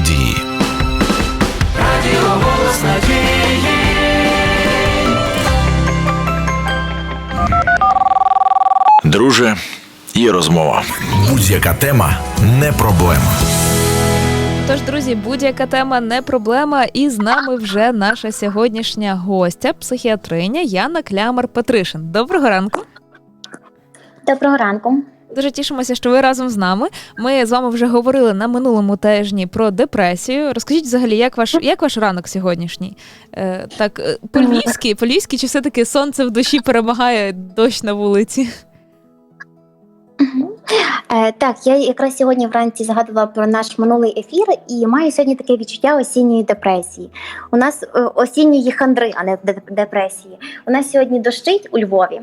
надії. Радіо голос надії. Друже, є розмова. Будь-яка тема не проблема. Тож, друзі, будь-яка тема не проблема, і з нами вже наша сьогоднішня гостя, психіатриня Яна Клямар Петришин. Доброго ранку. Доброго ранку. Дуже тішимося, що ви разом з нами. Ми з вами вже говорили на минулому тижні про депресію. Розкажіть взагалі, як ваш як ваш ранок сьогоднішній? Е, так, е, по-львівськи, по-львівськи, чи все-таки сонце в душі перемагає дощ на вулиці? Е, так, я якраз сьогодні вранці згадувала про наш минулий ефір і маю сьогодні таке відчуття осінньої депресії. У нас е, осінньої хандри, а не де- депресії. У нас сьогодні дощить у Львові,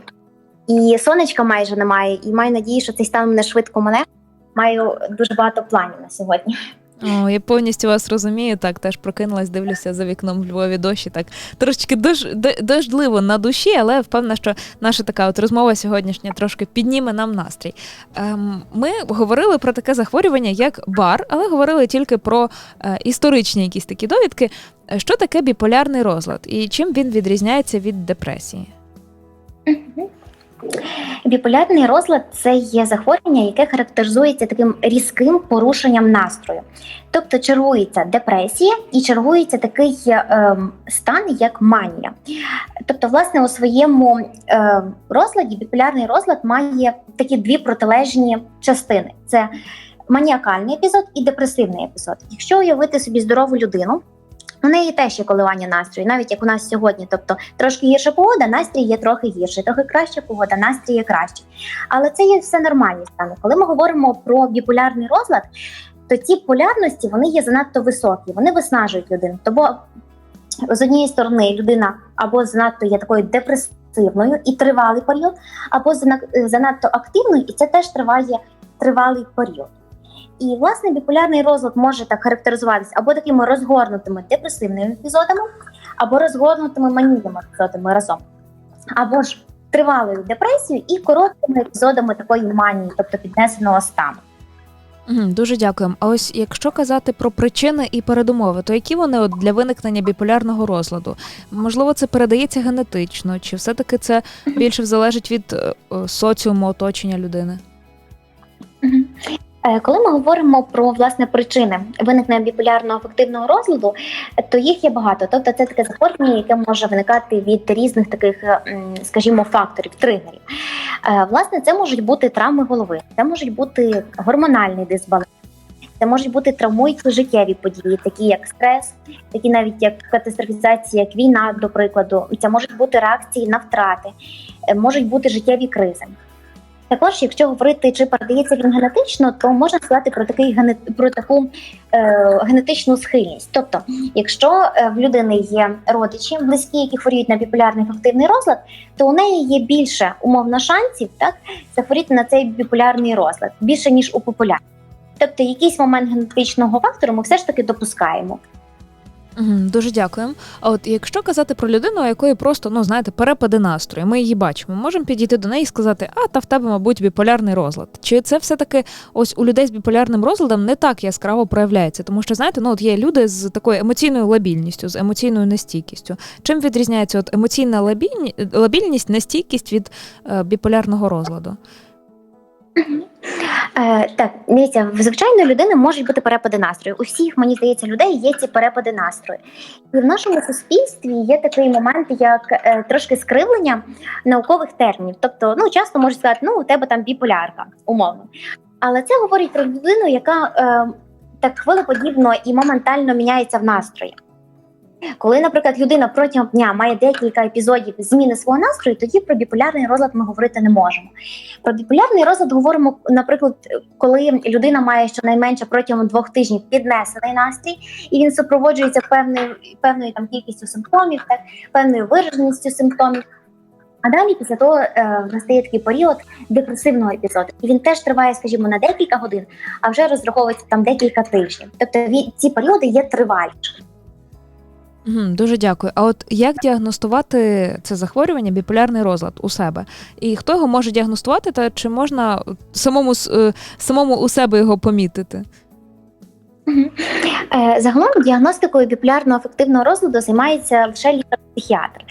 і сонечка майже немає. І маю надію, що цей стан мене швидко мене. Маю дуже багато планів на сьогодні. О, я повністю вас розумію. Так, теж прокинулась, дивлюся за вікном в Львові дощі. Так трошечки дож, дождливо на душі, але впевнена, що наша така от розмова сьогоднішня трошки підніме нам настрій. Ем, ми говорили про таке захворювання, як бар, але говорили тільки про е, історичні якісь такі довідки. Що таке біполярний розлад і чим він відрізняється від депресії? Біполярний розлад це є захворювання, яке характеризується таким різким порушенням настрою. Тобто чергується депресія і чергується такий ем, стан, як манія. Тобто, власне, у своєму е, розладі біполярний розлад має такі дві протилежні частини: це маніакальний епізод і депресивний епізод. Якщо уявити собі здорову людину. У неї теж є коливання настрою, навіть як у нас сьогодні. Тобто трошки гірша погода, настрій є трохи гірший, трохи краща погода, настрій є кращий. Але це є все нормальні стани. Коли ми говоримо про біполярний розлад, то ці полярності вони є занадто високі, вони виснажують людину. Тобто, з однієї сторони, людина або занадто є такою депресивною і тривалий період, або занадто активною, і це теж триває тривалий період. І власне біполярний розлад може так характеризуватися або такими розгорнутими депресивними епізодами, або розгорнутими манійними епізодами разом, або ж тривалою депресією і короткими епізодами такої манії, тобто піднесеного стану. Дуже дякуємо. А ось якщо казати про причини і передумови, то які вони от для виникнення біполярного розладу? Можливо, це передається генетично, чи все-таки це більше залежить від е, е, соціуму оточення людини? Е, Коли ми говоримо про власне причини виникнення біполярного афективного розладу, то їх є багато. Тобто, це таке захворювання, яке може виникати від різних таких, е, скажімо, факторів, тригерів. Е, Власне, це можуть бути травми голови, це можуть бути гормональний дисбаланс. Це можуть бути травмуючі життєві події, такі як стрес, такі навіть як катастрофізація, як війна, до прикладу. Це можуть бути реакції на втрати, можуть бути життєві кризи. Також, якщо говорити, чи передається він генетично, то можна сказати про такий про таку е, генетичну схильність. Тобто, якщо е, в людини є родичі близькі, які хворіють на біполярний афективний розлад, то у неї є більше умовно шансів так захворіти на цей біполярний розлад більше ніж у популяції. Тобто, якийсь момент генетичного фактору ми все ж таки допускаємо. Дуже дякуємо. А от якщо казати про людину, у якої просто, ну знаєте, перепади настрою, ми її бачимо, можемо підійти до неї і сказати, а та в тебе, мабуть, біполярний розлад. Чи це все-таки ось у людей з біполярним розладом не так яскраво проявляється? Тому що, знаєте, ну от є люди з такою емоційною лабільністю, з емоційною нестійкістю. Чим відрізняється от емоційна лабільні... лабільність, нестійкість від е, біполярного розладу? Е, так, дивіться, в звичайної людини можуть бути перепади настрою. У всіх, мені здається, людей є ці перепади настрою. І в нашому суспільстві є такий момент, як е, трошки скривлення наукових термінів. Тобто, ну часто можуть сказати, ну у тебе там біполярка, умовно. Але це говорить про людину, яка е, так хвилеподібно і моментально міняється в настрої. Коли, наприклад, людина протягом дня має декілька епізодів зміни свого настрою, тоді про біполярний розлад ми говорити не можемо. Про біполярний розлад говоримо, наприклад, коли людина має щонайменше протягом двох тижнів піднесений настрій, і він супроводжується певною певною там кількістю симптомів, так певною вираженістю симптомів. А далі після того е, настає такий період депресивного епізоду, і він теж триває, скажімо, на декілька годин, а вже розраховується там декілька тижнів. Тобто ці періоди є триваліші. Мгм, Дуже дякую. А от як діагностувати це захворювання, біполярний розлад у себе? І хто його може діагностувати, та чи можна самому е, самому у себе його помітити? Е, Загалом діагностикою біполярного афективного розладу займається лише лікар-психіатр.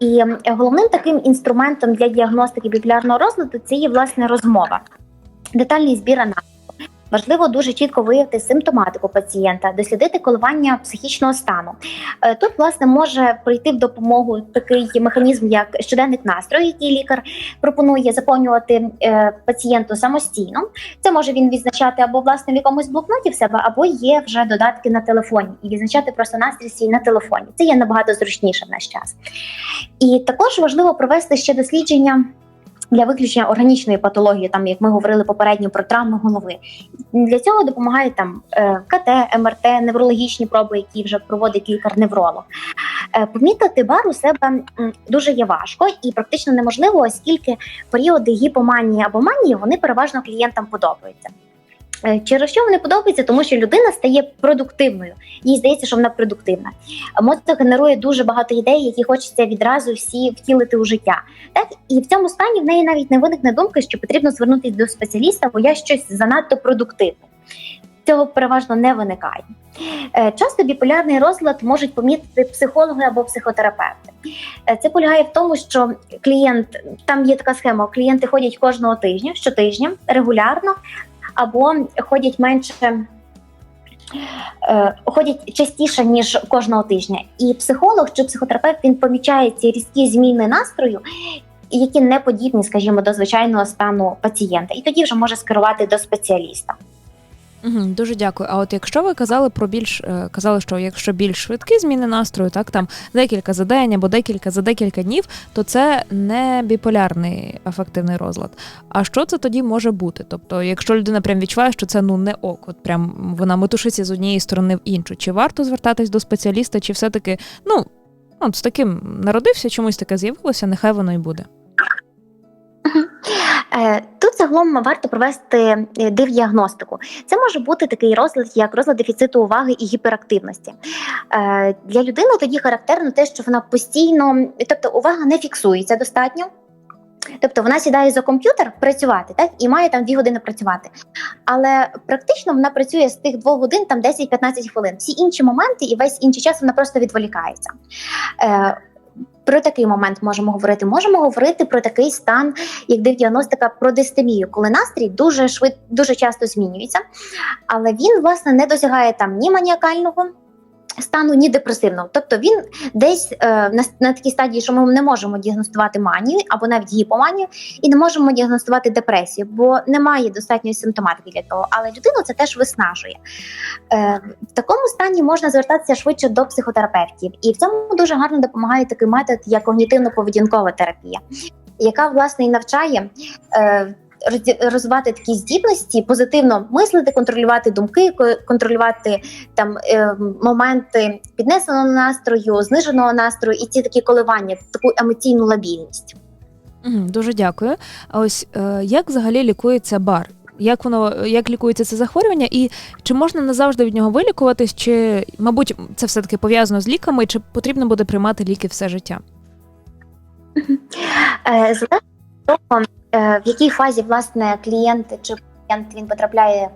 І головним таким інструментом для діагностики біполярного розладу це є власне розмова, детальний збір аналізу. Важливо дуже чітко виявити симптоматику пацієнта, дослідити коливання психічного стану. Е, Тут, власне, може прийти в допомогу такий механізм, як щоденник настрою, який лікар пропонує заповнювати е, пацієнту самостійно. Це може він відзначати або власне в якомусь блокноті в себе, або є вже додатки на телефоні і відзначати просто настрій свій на телефоні. Це є набагато зручніше в наш час. І також важливо провести ще дослідження. Для виключення органічної патології, там як ми говорили попередньо про травми голови, для цього допомагають там е, КТ, МРТ, неврологічні проби, які вже проводить лікар-невролог. Е, Помітити бар у себе дуже є важко і практично неможливо, оскільки періоди гіпоманії або манії вони переважно клієнтам подобаються. Е, Через що вони подобаються? Тому що людина стає продуктивною. Їй здається, що вона продуктивна. Мозок генерує дуже багато ідей, які хочеться відразу всі втілити у життя. Так і в цьому стані в неї навіть не виникне думки, що потрібно звернутися до спеціаліста, бо я щось занадто продуктивне. Цього переважно не виникає. Е, Часто біполярний розлад можуть помітити психологи або психотерапевти. Е, Це полягає в тому, що клієнт там є така схема: клієнти ходять кожного тижня, щотижня, регулярно, або ходять менше. е, Ходять частіше ніж кожного тижня, і психолог чи психотерапевт він помічає ці різкі зміни настрою, які не подібні, скажімо, до звичайного стану пацієнта, і тоді вже може скерувати до спеціаліста. Угу, дуже дякую. А от якщо ви казали про більш е, казали, що якщо більш швидкі зміни настрою, так там декілька за день або декілька за декілька днів, то це не біполярний афективний розлад. А що це тоді може бути? Тобто, якщо людина прям відчуває, що це ну не ок, от прям вона метушиться з однієї сторони в іншу, чи варто звертатись до спеціаліста, чи все-таки ну от з таким народився, чомусь таке з'явилося, нехай воно й буде. Е, Тут загалом варто провести е, дивдіагностику. Це може бути такий розлад, як розлад дефіциту уваги і гіперактивності. Е, Для людини тоді характерно те, що вона постійно, тобто увага не фіксується достатньо. Тобто вона сідає за комп'ютер працювати, так і має там дві години працювати. Але практично вона працює з тих двох годин там 10-15 хвилин. Всі інші моменти і весь інший час вона просто відволікається. Про такий момент можемо говорити. Можемо говорити про такий стан, як дивдіагностика про дистемію, коли настрій дуже швид, дуже часто змінюється, але він власне не досягає там ні маніакального. Стану ні депресивного, тобто він десь е, на, на такій стадії, що ми не можемо діагностувати манію або навіть гіпоманію, і не можемо діагностувати депресію, бо немає достатньої симптоматики для того. Але людину це теж виснажує. Е, в такому стані можна звертатися швидше до психотерапевтів, і в цьому дуже гарно допомагає такий метод, як когнітивно-поведінкова терапія, яка власне і навчає. Е, Розвивати такі здібності, позитивно мислити, контролювати думки, контролювати там е, моменти піднесеного настрою, зниженого настрою, і ці такі коливання, таку емоційну лабільність. Дуже дякую. А ось е, як взагалі лікується бар? Як воно як лікується це захворювання, і чи можна назавжди від нього вилікуватись, чи мабуть це все таки пов'язано з ліками, чи потрібно буде приймати ліки все життя? Е, Залежно в якій фазі власне клієнт чи пацієнт він потрапляє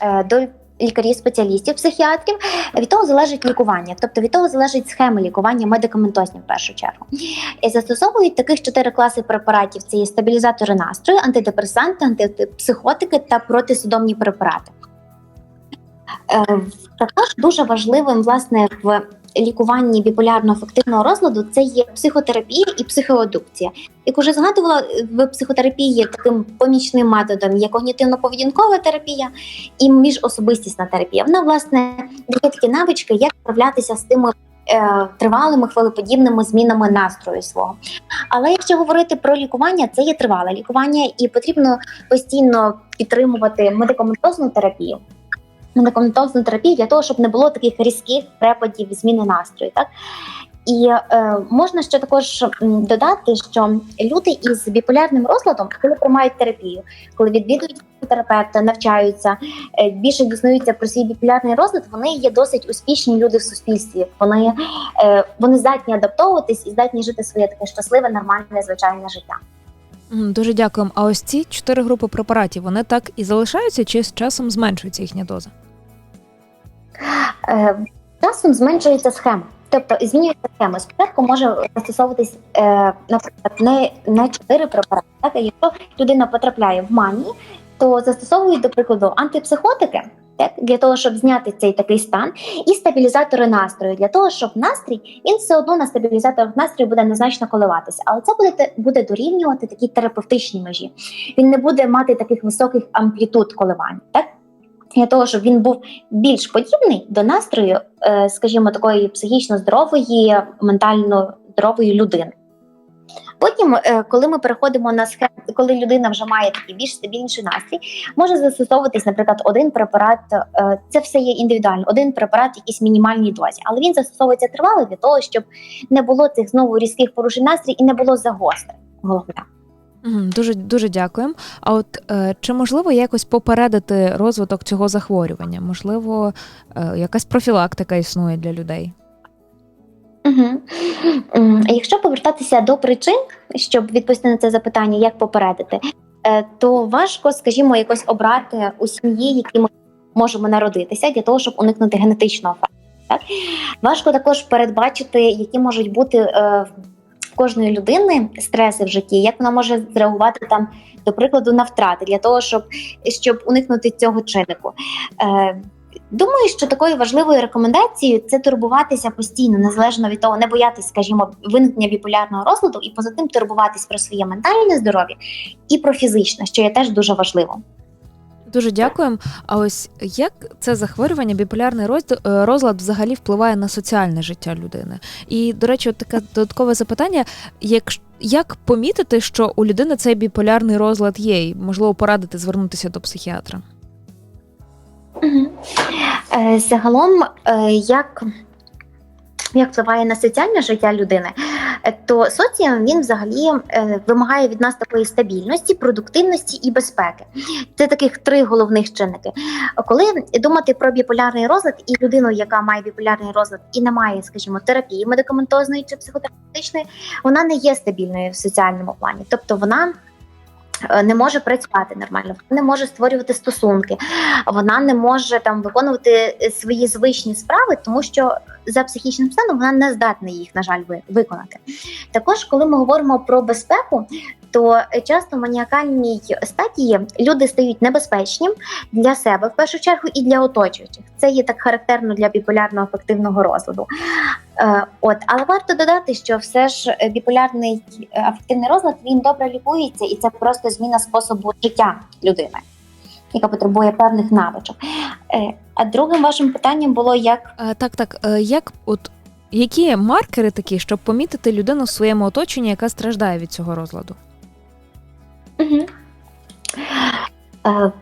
е, до лікарів, спеціалістів, психіатрів, від того залежить лікування, тобто від того залежить схема лікування медикаментозні в першу чергу. І застосовують таких чотири класи препаратів: це є стабілізатори настрою, антидепресанти, антипсихотики та протисудомні препарати. Е, Також дуже важливим власне в лікуванні біполярно афективного розладу це є психотерапія і психоедукція. Як уже згадувала, в психотерапії таким помічним методом є когнітивно-поведінкова терапія і міжособистісна терапія. Вона власне дає такі навички, як справлятися з тими. е, Тривалими хвилеподібними змінами настрою свого. Але якщо говорити про лікування, це є тривале лікування, і потрібно постійно підтримувати медикаментозну терапію медикаментозну терапію для того, щоб не було таких різких препадів зміни настрою. Так? І е, можна ще також додати, що люди із біполярним розладом, коли приймають терапію, коли відвідують терапевта, навчаються, е, більше дізнаються про свій біполярний розлад, вони є досить успішні люди в суспільстві. Вони, е, вони здатні адаптовуватись і здатні жити своє таке щасливе, нормальне, звичайне життя. Дуже дякуємо. А ось ці чотири групи препаратів вони так і залишаються, чи з часом зменшується їхня доза? Е, часом зменшується схема. Тобто змінюється схема. Спочатку може застосовуватись, е, наприклад, не, не 4 препарати. Так? Якщо людина потрапляє в манію, то застосовують, до прикладу, антипсихотики. Так, для того, щоб зняти цей такий стан, і стабілізатори настрою, для того, щоб настрій він все одно на стабілізаторах настрою буде незначно коливатися, але це буде буде дорівнювати такі терапевтичні межі. Він не буде мати таких високих амплітуд коливань, так для того, щоб він був більш подібний до настрою, е, скажімо, такої психічно здорової, ментально здорової людини. Потім, е, коли ми переходимо на схему, коли людина вже має такий більш стабільніший настрій, може застосовуватись, наприклад, один препарат. е, Це все є індивідуально, один препарат в якійсь мінімальній дозі, але він застосовується тривало для того, щоб не було цих знову різких порушень настрій і не було загострень. Головне. Дуже дуже дякуємо. А от е, чи можливо якось попередити розвиток цього захворювання? Можливо, е, якась профілактика існує для людей? Якщо повертатися до причин, щоб відповісти на це запитання, як попередити, е, то важко, скажімо, якось обрати у сім'ї, які ми можемо народитися для того, щоб уникнути генетичного факту. Так? Важко також передбачити, які можуть бути кожної людини стреси в житті, як вона може зреагувати там, до прикладу, на втрати для того, щоб, щоб уникнути цього чиннику. Е, Думаю, що такою важливою рекомендацією це турбуватися постійно, незалежно від того, не боятися, скажімо, виникнення біполярного розладу, і поза тим турбуватись про своє ментальне здоров'я і про фізичне, що є теж дуже важливо. Дуже дякуємо. А ось як це захворювання, біполярний е, розлад взагалі впливає на соціальне життя людини? І, до речі, от таке додаткове запитання: як, як помітити, що у людини цей біполярний розлад є, і можливо порадити звернутися до психіатра? Е, Загалом, е, як, як впливає на соціальне життя людини, е, то соціум він взагалі е, вимагає від нас такої стабільності, продуктивності і безпеки. Це таких три головних чинники. Коли думати про біполярний розлад і людину, яка має біполярний розлад і не має, скажімо, терапії медикаментозної чи психотерапевтичної, вона не є стабільною в соціальному плані, тобто вона. Е, Не може працювати нормально, вона не може створювати стосунки, вона не може там виконувати е, свої звичні справи, тому що за психічним станом вона не здатна їх, на жаль, ви- виконати. Також, коли ми говоримо про безпеку, то е, часто в маніакальній стадії люди стають небезпечні для себе в першу чергу і для оточуючих. Це є так характерно для біполярного афективного розладу. Е, от, але варто додати, що все ж е, біполярний афективний розлад він добре лікується, і це просто зміна способу життя людини, яка потребує певних навичок. А другим вашим питанням було як Так, так. Як от які маркери такі, щоб помітити людину в своєму оточенні, яка страждає від цього розладу? Е,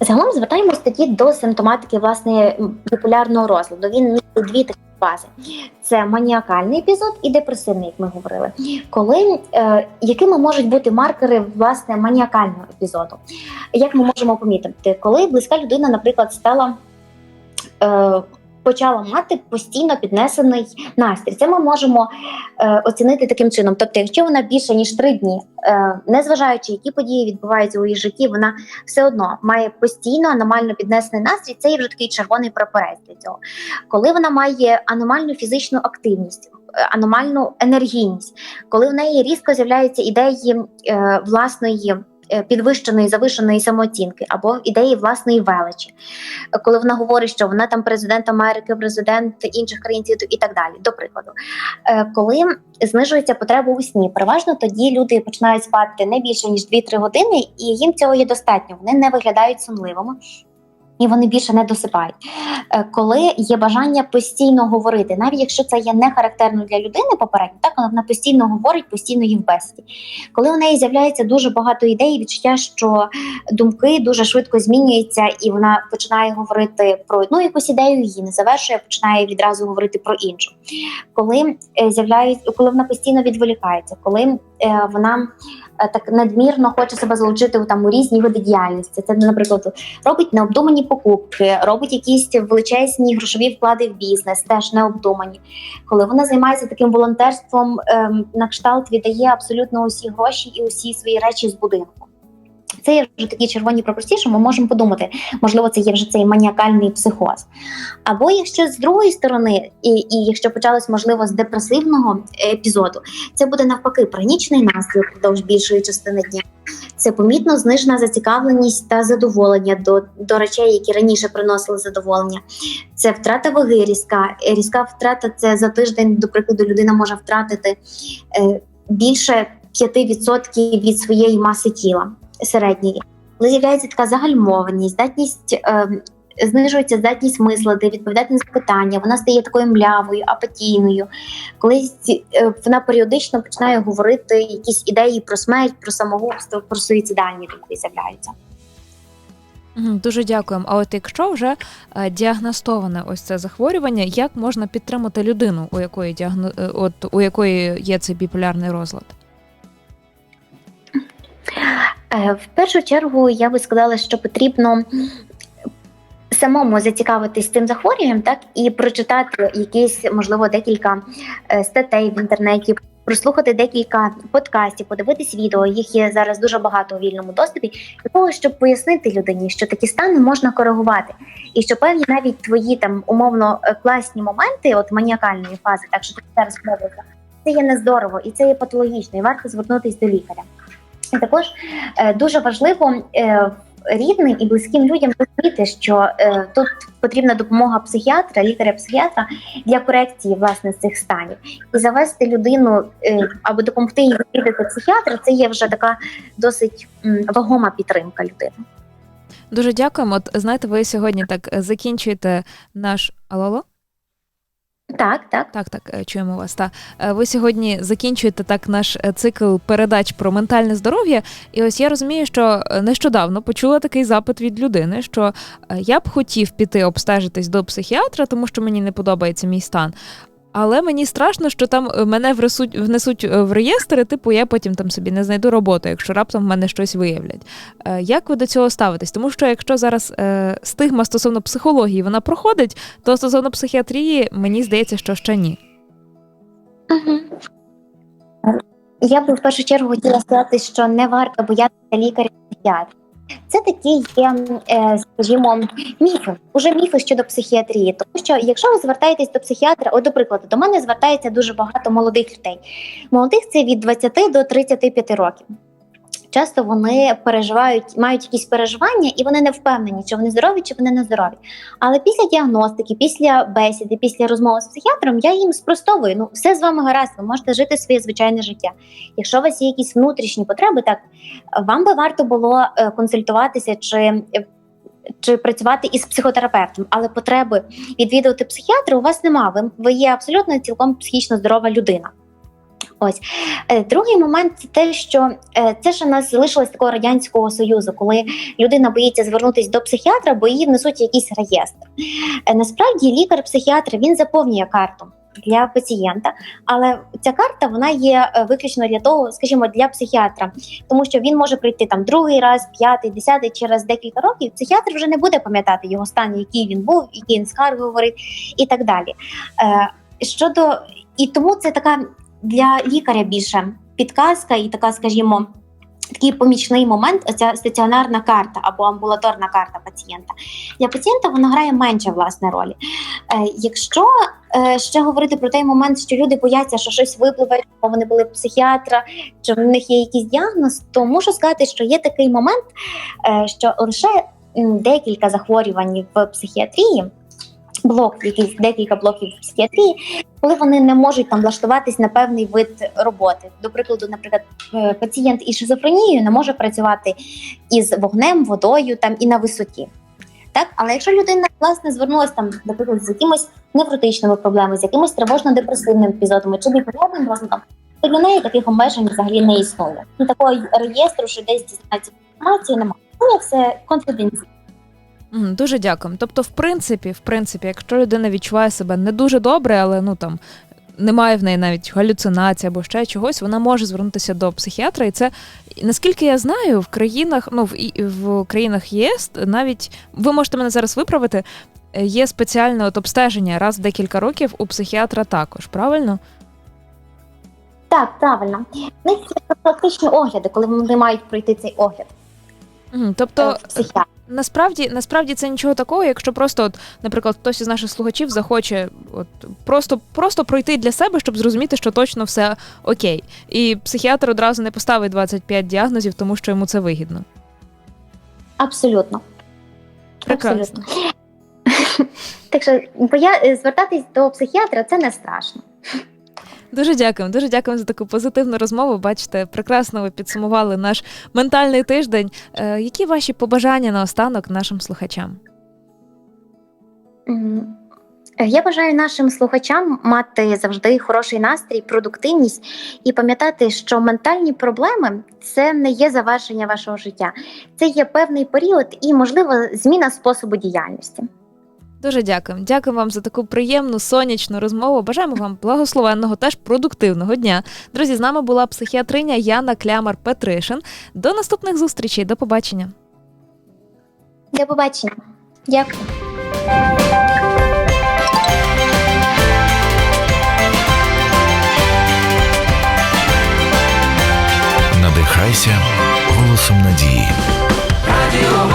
Загалом звертаємось тоді до симптоматики власне біполярного розладу. Він містить дві такі бази: це маніакальний епізод і депресивний, як ми говорили. Коли е, якими можуть бути маркери власне маніакального епізоду? Як ми можемо помітити, коли близька людина, наприклад, стала. Е, Почала мати постійно піднесений настрій. Це ми можемо е, оцінити таким чином. Тобто, якщо вона більше ніж три дні, е, незважаючи, які події відбуваються у її житті, вона все одно має постійно аномально піднесений настрій. Це є вже такий червоний прапорець для цього. Коли вона має аномальну фізичну активність. е, Аномальну енергійність, коли в неї різко з'являються ідеї е, власної підвищеної завишеної самооцінки або ідеї власної величі, коли вона говорить, що вона там президент Америки, президент інших країн світу і так далі. До прикладу, Е, коли знижується потреба у сні, переважно тоді люди починають спати не більше ніж 2-3 години, і їм цього є достатньо. Вони не виглядають сонливими. І вони більше не досипають. Е, Коли є бажання постійно говорити, навіть якщо це є не характерно для людини попередньо, так вона постійно говорить, постійно її в бесіді. Коли у неї з'являється дуже багато ідей, відчуття, що думки дуже швидко змінюються, і вона починає говорити про одну якусь ідею, її не завершує, починає відразу говорити про іншу. Коли е, з'являється, коли вона постійно відволікається, коли вона е, так надмірно хоче себе залучити там у різні види діяльності. Це, наприклад, робить необдумані покупки, робить якісь величезні грошові вклади в бізнес, теж необдумані. Коли вона займається таким волонтерством, ем, на кшталт віддає абсолютно усі гроші і усі свої речі з будинку. Це є вже такі червоні пропорції, що ми можемо подумати, можливо, це є вже цей маніакальний психоз. Або якщо з другої сторони, і, і якщо почалось можливо з депресивного епізоду, це буде навпаки пранічний настрій впродовж більшої частини дня. Це помітно знижена зацікавленість та задоволення до, до речей, які раніше приносили задоволення. Це втрата ваги різка. Різка втрата це за тиждень, до прикладу, людина може втратити е, більше 5% від своєї маси тіла середньої. Коли з'являється така загальмованість, здатність. Е, Знижується здатність мислити, відповідати на запитання, вона стає такою млявою, апатійною. Колись е, вона періодично починає говорити якісь ідеї про смерть, про самогубство, про суїцидальні думки з'являються. Дуже дякуємо. А от якщо вже е, діагностоване ось це захворювання, як можна підтримати людину, у якої діагно... е, от у якої є цей біполярний розлад? Е, В першу чергу я би сказала, що потрібно самому зацікавитись цим захворюванням, так і прочитати якісь, можливо, декілька е, статей в інтернеті, прослухати декілька подкастів, подивитись відео. Їх є зараз дуже багато у вільному доступі, для того, щоб пояснити людині, що такі стани можна коригувати, і що певні навіть твої там умовно е, класні моменти, от маніакальної фази, так що ти зараз мовиться, це є нездорово і це є патологічно, і варто звернутися до лікаря. І також е, дуже важливо е, рідним і близьким людям розуміти, що е, тут потрібна допомога психіатра, лікаря-психіатра для корекції власне цих станів. І завести людину або допомогти їй відвідати психіатра, це є вже така досить вагома підтримка людини. Дуже дякуємо. От знаєте, ви сьогодні так закінчуєте наш Алло? Так, так. Так, так, е, чуємо вас. Та Е, ви сьогодні закінчуєте так наш е, цикл передач про ментальне здоров'я. І ось я розумію, що нещодавно почула такий запит від людини, що я б хотів піти обстежитись до психіатра, тому що мені не подобається мій стан. Але мені страшно, що там е, мене внесуть, внесуть в реєстри, типу я потім там собі не знайду роботу, якщо раптом в мене щось виявлять. Е, Як ви до цього ставитесь? Тому що якщо зараз е, стигма стосовно психології вона проходить, то стосовно психіатрії мені здається, що ще ні. Я би в першу чергу хотіла сказати, що не варто боятися лікаря психіатра. Це такі є, е, скажімо, міфи, уже міфи щодо психіатрії. Тому що якщо ви звертаєтесь до психіатра, от, до прикладу, до мене звертається дуже багато молодих людей. Молодих це від 20 до 35 років. Часто вони переживають, мають якісь переживання, і вони не впевнені, чи вони здорові, чи вони не здорові. Але після діагностики, після бесіди, після розмови з психіатром, я їм спростовую. Ну, все з вами гаразд, ви можете жити своє звичайне життя. Якщо у вас є якісь внутрішні потреби, так вам би варто було е, консультуватися чи. е, Чи працювати із психотерапевтом, але потреби відвідувати психіатра у вас немає. Ви, ви є абсолютно цілком психічно здорова людина. Ось Е, другий момент це те, що е, це ж у нас залишилось такого радянського союзу, коли людина боїться звернутися до психіатра, бо її внесуть якийсь реєстр. Е, Насправді лікар-психіатр він заповнює карту для пацієнта, але ця карта вона є виключно для того, скажімо, для психіатра, тому що він може прийти там другий раз, п'ятий, десятий, через декілька років. Психіатр вже не буде пам'ятати його стан, який він був, який він скарги говорить, і так далі. Щодо і тому це така для лікаря більше підказка і така, скажімо. Такий помічний момент, оця стаціонарна карта або амбулаторна карта пацієнта. Для пацієнта вона грає менше власне ролі. Е, якщо е, ще говорити про той момент, що люди бояться, що щось випливе, бо вони були психіатра, чи в них є якийсь діагноз, то можу сказати, що є такий момент, е, що лише декілька захворювань в психіатрії, блок, якийсь декілька блоків психіатрії, коли вони не можуть там влаштуватись на певний вид роботи. До прикладу, наприклад, е, пацієнт із шизофренією не може працювати із вогнем, водою там і на висоті. Так, але якщо людина власне звернулася там, наприклад, з якимось невротичними проблемами, з якимось тривожно-депресивним епізодами чи біполярним розладом, то для неї таких обмежень взагалі не існує. І такого реєстру, що десь дізнається інформації, немає. Ну, це конфіденційно. Дуже дякуємо. Тобто, в принципі, в принципі, якщо людина відчуває себе не дуже добре, але ну там немає в неї навіть галюцинацій або ще чогось, вона може звернутися до психіатра. І це наскільки я знаю, в країнах, ну в в країнах ЄС навіть ви можете мене зараз виправити. Є спеціальне от обстеження раз в декілька років у психіатра також, правильно? Так, правильно. В них є профілактичні огляди, коли вони мають пройти цей огляд. Е, Тобто, в насправді, насправді це нічого такого, якщо просто, от, наприклад, хтось із наших слухачів захоче от, просто, просто пройти для себе, щоб зрозуміти, що точно все окей. І психіатр одразу не поставить 25 діагнозів, тому що йому це вигідно. Абсолютно. Прекрасно. Абсолютно. Так що боя... е, звертатись до психіатра це не страшно. Дуже дякуємо, дуже дякуємо за таку позитивну розмову. Бачите, прекрасно ви підсумували наш ментальний тиждень. Е, які ваші побажання наостанок нашим слухачам? Е, Я бажаю нашим слухачам мати завжди хороший настрій, продуктивність і пам'ятати, що ментальні проблеми це не є завершення вашого життя, це є певний період і, можливо, зміна способу діяльності. Дуже дякуємо. Дякую вам за таку приємну сонячну розмову. Бажаємо вам благословенного, теж продуктивного дня. Друзі, з нами була психіатриня Яна Клямар Петришин. До наступних зустрічей. До побачення. До побачення. Дякую. Надихайся голосом надії. Радіо